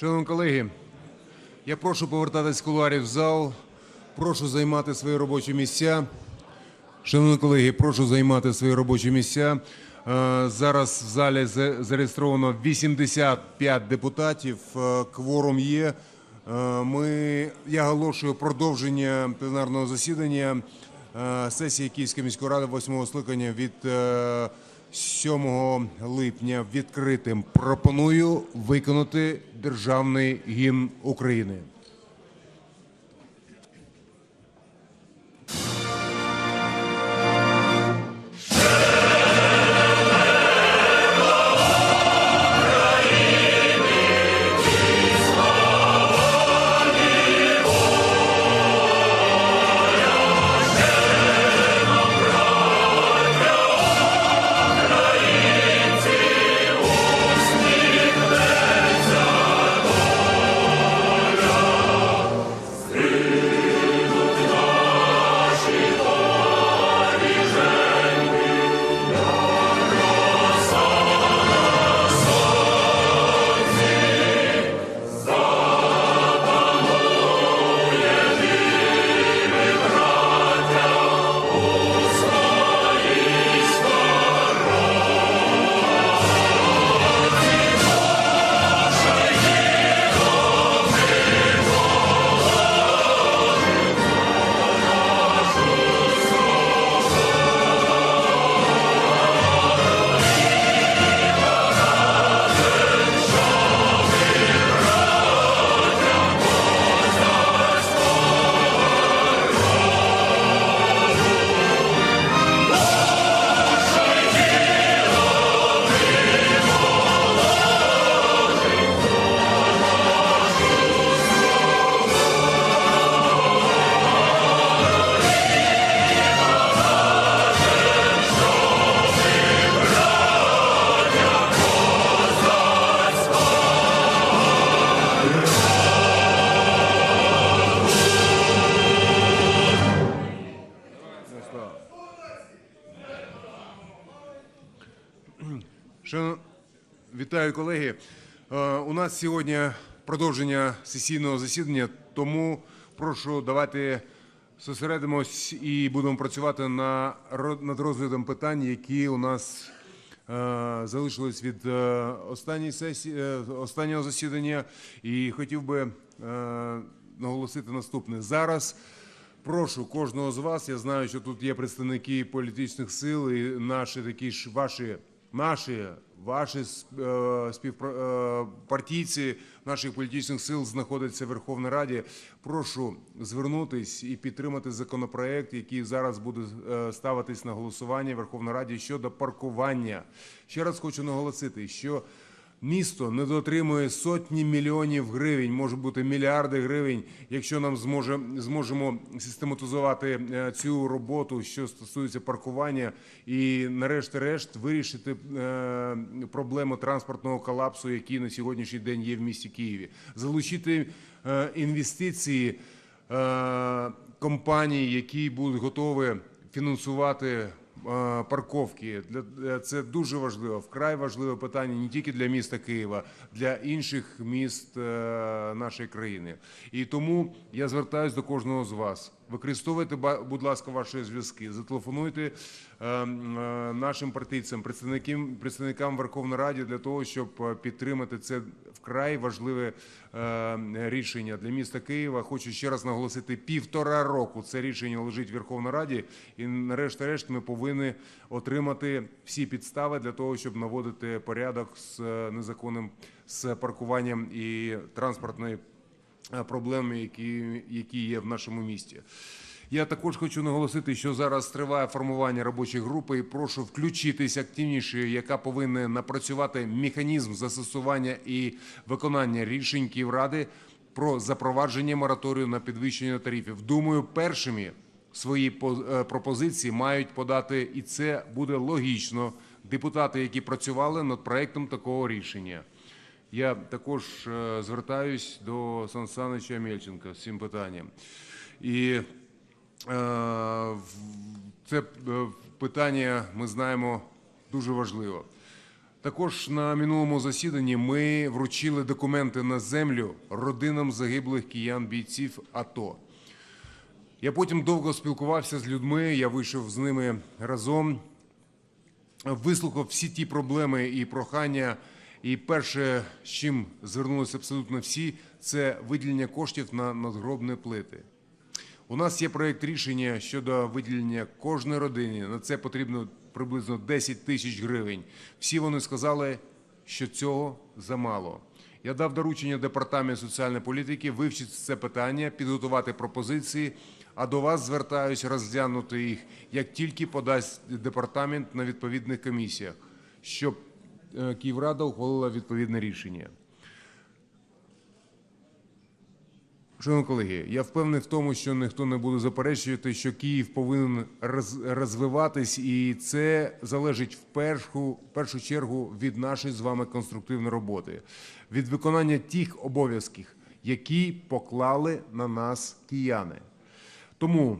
Шановні колеги, я прошу повертатись з кулуарів в зал. Прошу займати свої робочі місця. Шановні колеги, прошу займати свої робочі місця. Е, Зараз в залі за- зареєстровано 85 депутатів. Е, Кворум є. Е, Ми, я оголошую продовження пленарного засідання сесії Київської міської ради 8 скликання від 7 липня відкритим. Пропоную виконати державний гімн України. Вітаю, колеги. Е, У нас сьогодні продовження сесійного засідання, тому прошу давайте зосередимось і будемо працювати над розглядом питань, які у нас е, залишились від е, останньої сесії, останнього засідання. І хотів би наголосити наступне. Зараз Прошу кожного з вас. Я знаю, що тут є представники політичних сил, і наші такі ж ваші, наші, ваші е, співпартійці наших політичних сил знаходяться в Верховній Раді. Прошу звернутись і підтримати законопроект, який зараз буде е, ставитись на голосування в Верховній Раді щодо паркування. Ще раз хочу наголосити, що Місто не дотримує сотні мільйонів гривень, може бути мільярди гривень, якщо нам зможе зможемо систематизувати е, цю роботу, що стосується паркування, і нарешті-решт вирішити е, проблему транспортного колапсу, який на сьогоднішній день є в місті Києві, залучити е, інвестиції компаній, які будуть готові фінансувати парковки. Для це дуже важливо, вкрай важливе питання не тільки для міста Києва, для інших міст е, нашої країни. І тому я звертаюся до кожного з вас. Використовуйте, будь ласка, ваші зв'язки, зателефонуйте е, м, е, нашим партійцям, представникам, представникам Верховної Ради для того, щоб е, підтримати це вкрай важливе е, рішення для міста Києва. Хочу ще раз наголосити: півтора року це рішення лежить в Верховній Раді, і нарешті-решт ми повинні отримати всі підстави для того, щоб наводити порядок з незаконним з паркуванням і транспортною е, проблеми, які, які є в нашому місті. Я також хочу наголосити, що зараз триває формування робочої групи і прошу включитись активніше, яка повинна напрацювати механізм застосування і виконання рішень Київради про запровадження мораторію на підвищення тарифів. Думаю, першими свої е, пропозиції мають подати, і це буде логічно. Депутати, які працювали над проектом такого рішення. Я також е, звертаюсь до Сан Санича Мельченка з цим питанням. І е, це е, питання ми знаємо дуже важливо. Також на минулому засіданні ми вручили документи на землю родинам загиблих киян бійців АТО. Я потім довго спілкувався з людьми, я вийшов з ними разом, вислухав всі ті проблеми і прохання. І перше, з чим звернулися абсолютно всі, це виділення коштів на надгробні плити. У нас є проєкт рішення щодо виділення кожної родині. На це потрібно приблизно 10 тисяч гривень. Всі вони сказали, що цього замало. Я дав доручення департаменту соціальної політики вивчити це питання, підготувати пропозиції. А до вас звертаюся розглянути їх, як тільки подасть департамент на відповідних комісіях, щоб Київрада ухвалила відповідне рішення. Шановні колеги, я впевнений в тому, що ніхто не буде заперечувати, що Київ повинен роз- розвиватись, і це залежить в першу, першу чергу від нашої з вами конструктивної роботи, від виконання тих обов'язків, які поклали на нас кияни. Тому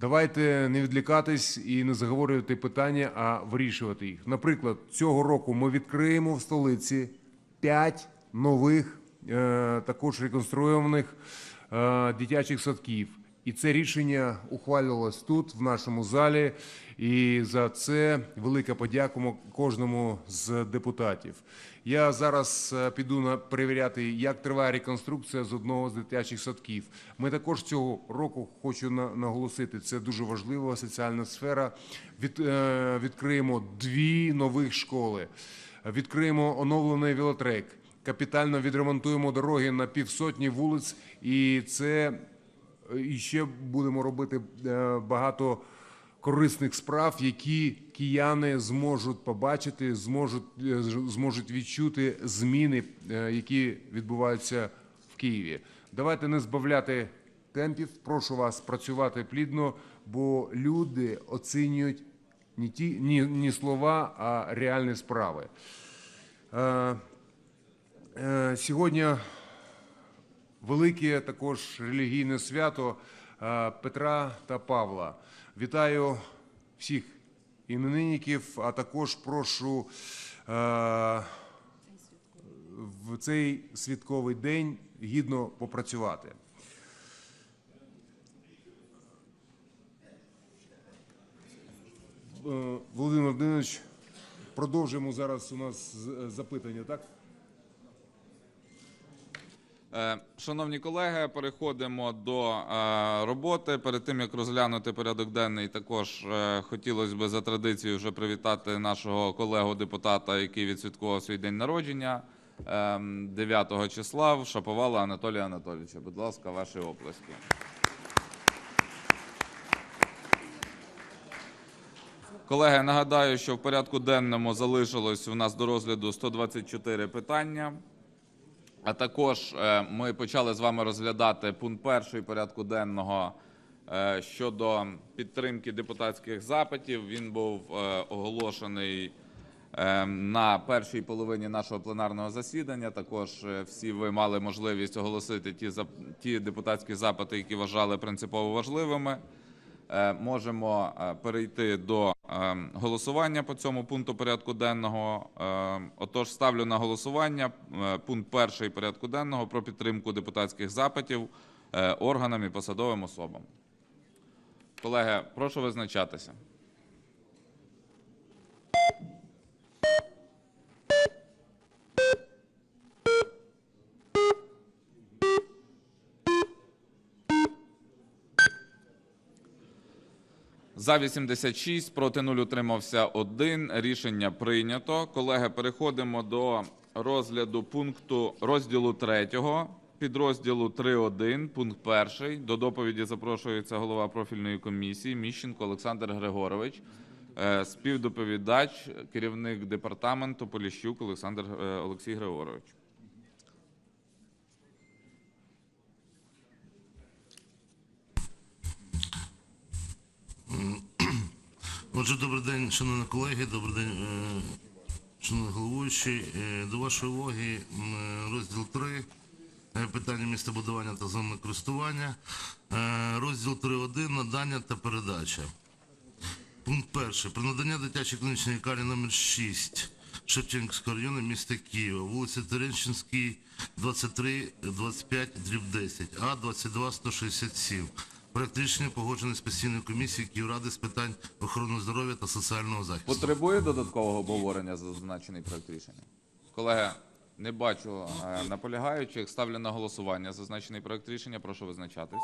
давайте не відлікатись і не заговорювати питання, а вирішувати їх. Наприклад, цього року ми відкриємо в столиці 5 нових, е, також реконструйованих е, дитячих садків. І це рішення ухвалювалось тут, в нашому залі. І за це велика подяка кожному з депутатів. Я зараз е, піду на перевіряти, як триває реконструкція з одного з дитячих садків. Ми також цього року хочу на- наголосити. Це дуже важлива соціальна сфера. Від, е, відкриємо дві нових школи. Відкриємо оновлений велотрек. Капітально відремонтуємо дороги на півсотні вулиць, і це і ще будемо робити е, багато корисних справ, які кияни зможуть побачити, зможуть, е, зможуть відчути зміни, е, які відбуваються в Києві. Давайте не збавляти темпів. Прошу вас працювати плідно, бо люди оцінюють не ті ні, ні слова, а реальні справи. Сьогодні велике також релігійне свято е, Петра та Павла. Вітаю всіх іменинників, а також прошу е, в цей святковий день гідно попрацювати. Е, Володимир Володимирович, продовжуємо зараз у нас запитання, так? Е, Шановні колеги, переходимо до е, роботи. Перед тим як розглянути порядок денний, також е, хотілося б за традицією вже привітати нашого колегу депутата, який відсвяткував свій день народження е, 9 числа, Шаповала Анатолія Анатолійовича. Будь ласка, ваші оплески. Колеги, нагадаю, що в порядку денному залишилось у нас до розгляду 124 питання. А також е, ми почали з вами розглядати пункт перший порядку денного е, щодо підтримки депутатських запитів. Він був е, оголошений на першій половині нашого пленарного засідання. Також всі ви мали можливість оголосити ті, ті депутатські запити, які вважали принципово важливими. Можемо перейти до голосування по цьому пункту порядку денного. Е, Отож, ставлю на голосування е, пункт перший порядку денного про підтримку депутатських запитів е, органам і посадовим особам. Колеги, прошу визначатися. За 86, проти 0 утримався 1. Рішення прийнято. Колеги, переходимо до розгляду пункту розділу 3, підрозділу 3.1, пункт 1. До доповіді запрошується голова профільної комісії Міщенко Олександр Григорович. Е, Співдоповідач, керівник департаменту Поліщук Олександр е, Олексій Григорович. Отже, добрий день, шановні колеги, добрий день, е, шановний головуючий. Е, До вашої уваги розділ 3, е, питання містобудування та зонне користування. Е, Розділ 3.1, надання та передача. Пункт перший. При наданні дитячої клінічної лікарні номер 6 Шевченківського району міста Києва, вулиця Теренчинській, 23, 25, дріб 10, А 22 167. Проект рішення погоджений з постійною комісією Київради з питань охорони здоров'я та соціального захисту. Потребує додаткового обговорення за зазначений проект рішення? Колеги, не бачу е, наполягаючих. Ставлю на голосування зазначений проект рішення. Прошу визначатись.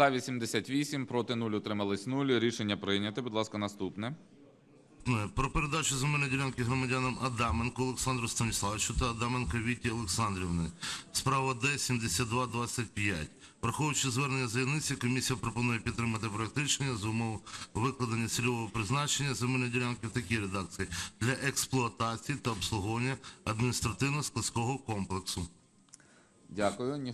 За 88, проти 0, утримались 0. Рішення прийнято. Будь ласка, наступне. Е, Про передачу земельної ділянки громадянам Адаменко Олександру Станіславовичу та Адаменко Віті Олександрівни. Справа Д 7225. Враховуючи звернення заявниці, комісія пропонує підтримати проект рішення за умов викладення цільового призначення земельної ділянки в такій редакції для експлуатації та обслуговування адміністративно-складського комплексу. Дякую.